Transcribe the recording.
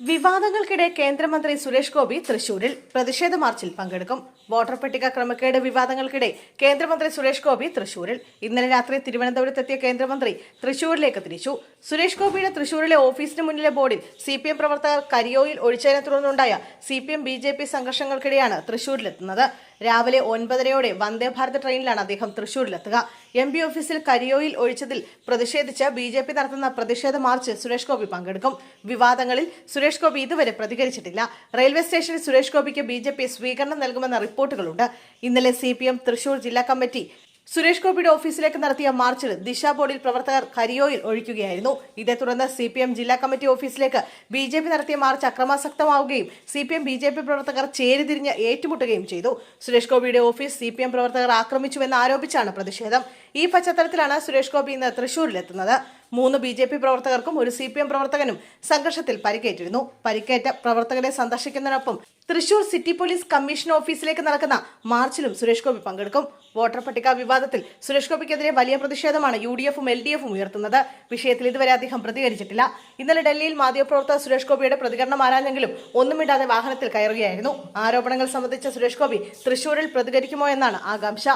വിവാദങ്ങൾക്കിടെ കേന്ദ്രമന്ത്രി സുരേഷ് ഗോപി തൃശൂരിൽ പ്രതിഷേധ മാർച്ചിൽ പങ്കെടുക്കും. വോട്ടർ പട്ടിക ക്രമക്കേട് വിവാദങ്ങൾക്കിടെ കേന്ദ്രമന്ത്രി സുരേഷ് ഗോപി തൃശൂരിൽ. ഇന്നലെ രാത്രി തിരുവനന്തപുരത്തെത്തിയ കേന്ദ്രമന്ത്രി തൃശൂരിലേക്ക് തിരിച്ചു. സുരേഷ് ഗോപിയുടെ തൃശൂരിലെ ഓഫീസിന് മുന്നിലെ ബോർഡിൽ സി പി എം പ്രവർത്തകർ കരിയോയിൽ ഒഴിച്ചതിനെ തുടർന്നുണ്ടായ C P M B J P സംഘർഷങ്ങൾക്കിടെയാണ് തൃശൂരിലെത്തുന്നത്. രാവിലെ ഒൻപതരയോടെ വന്ദേ ഭാരത് ട്രെയിനിലാണ് അദ്ദേഹം തൃശൂരിലെത്തുക. എം പി ഓഫീസിൽ കരിയോയിൽ ഒഴിച്ചതിൽ പ്രതിഷേധിച്ച് ബി ജെ പി നടത്തുന്ന പ്രതിഷേധ മാർച്ച് സുരേഷ് ഗോപി പങ്കെടുക്കും. വിവാദങ്ങളിൽ സുരേഷ് ഗോപി ഇതുവരെ പ്രതികരിച്ചിട്ടില്ല. റെയിൽവേ സ്റ്റേഷനിൽ സുരേഷ് ഗോപിക്ക് ബി ജെ പി സ്വീകരണം നൽകുമെന്ന റിപ്പോർട്ടുകളുണ്ട്. ഇന്നലെ സി പി എം തൃശൂർ ജില്ലാ കമ്മിറ്റി സുരേഷ് ഗോപിയുടെ ഓഫീസിലേക്ക് നടത്തിയ മാർച്ചിൽ ദിശാ ബോർഡിൽ പ്രവർത്തകർ കരിയോയിൽ ഒഴിക്കുകയായിരുന്നു. ഇതേ തുടർന്ന് സി പി എം ജില്ലാ കമ്മിറ്റി ഓഫീസിലേക്ക് ബി ജെ പി നടത്തിയ march അക്രമാസക്തമാവുകയും C P M B J P പ്രവർത്തകർ ചേരിതിരിഞ്ഞ് ഏറ്റുമുട്ടുകയും ചെയ്തു. സുരേഷ് ഗോപിയുടെ ഓഫീസ് സി പി എം പ്രവർത്തകർ ആക്രമിച്ചുവെന്ന് ആരോപിച്ചാണ് പ്രതിഷേധം. ഈ പശ്ചാത്തലത്തിലാണ് സുരേഷ് ഗോപി ഇന്ന് തൃശൂരിലെത്തുന്നത്. മൂന്ന് ബി ജെ പി പ്രവർത്തകർക്കും ഒരു സി പി എം പ്രവർത്തകനും സംഘർഷത്തിൽ പരിക്കേറ്റിരുന്നു. പരിക്കേറ്റ പ്രവർത്തകരെ സന്ദർശിക്കുന്നതിനൊപ്പം തൃശൂർ സിറ്റി പോലീസ് കമ്മീഷൻ ഓഫീസിലേക്ക് നടക്കുന്ന മാർച്ചിലും സുരേഷ് ഗോപി പങ്കെടുക്കും. വോട്ടർ പട്ടിക വിവാദത്തിൽ സുരേഷ് ഗോപിക്കെതിരെ വലിയ പ്രതിഷേധമാണ് യു ഡി എഫും എൽ ഡി എഫും ഉയർത്തുന്നത്. വിഷയത്തിൽ ഇതുവരെ അദ്ദേഹം പ്രതികരിച്ചിട്ടില്ല. ഇന്നലെ ഡൽഹിയിൽ മാധ്യമപ്രവർത്തകർ സുരേഷ് ഗോപിയുടെ പ്രതികരണം ആരാഞ്ഞെങ്കിലും ഒന്നുമില്ലാതെ വാഹനത്തിൽ കയറുകയായിരുന്നു. ആരോപണങ്ങൾ സംബന്ധിച്ച സുരേഷ് ഗോപി തൃശൂരിൽ പ്രതികരിക്കുമോ എന്നാണ് ആകാംക്ഷ.